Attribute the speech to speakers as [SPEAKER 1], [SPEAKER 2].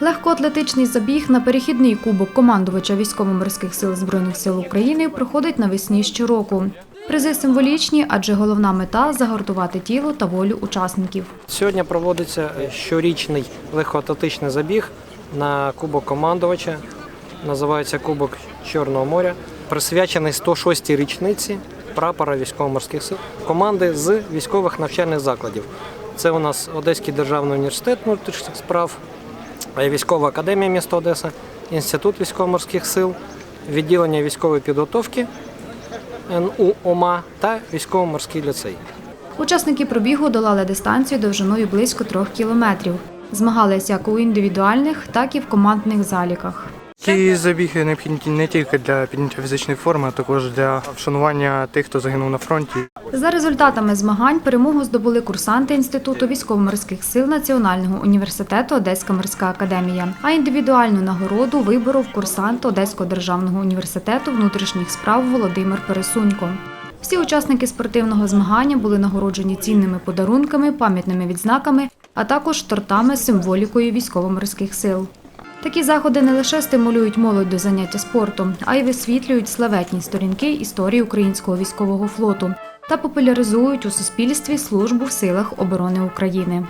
[SPEAKER 1] Легкоатлетичний забіг на перехідний кубок командувача військово-морських сил Збройних сил України проходить навесні щороку. Призи символічні, адже головна мета загартувати тіло та волю учасників.
[SPEAKER 2] Сьогодні проводиться щорічний легкоатлетичний забіг на Кубок командувача. Називається Кубок Чорного моря, присвячений 106-й річниці прапора військово-морських сил команди з військових навчальних закладів. Це у нас Одеський державний університет внутрішніх справ, військова академія міста Одеса, Інститут військово-морських сил, відділення військової підготовки НУ ОМА та військово-морський ліцей.
[SPEAKER 1] Учасники пробігу долали дистанцію довжиною близько трьох кілометрів. Змагались як у індивідуальних, так і в командних заліках.
[SPEAKER 3] Ці забіги необхідні не тільки для підняття фізичної форми, а також для вшанування тих, хто загинув на фронті.
[SPEAKER 1] За результатами змагань перемогу здобули курсанти Інституту військово-морських сил Національного університету Одеська морська академія, а індивідуальну нагороду виборов курсант Одеського державного університету внутрішніх справ Володимир Пересунько. Всі учасники спортивного змагання були нагороджені цінними подарунками, пам'ятними відзнаками, а також тортами з символікою військово-морських сил. Такі заходи не лише стимулюють молодь до заняття спортом, а й висвітлюють славетні сторінки історії українського військового флоту та популяризують у суспільстві службу в силах оборони України.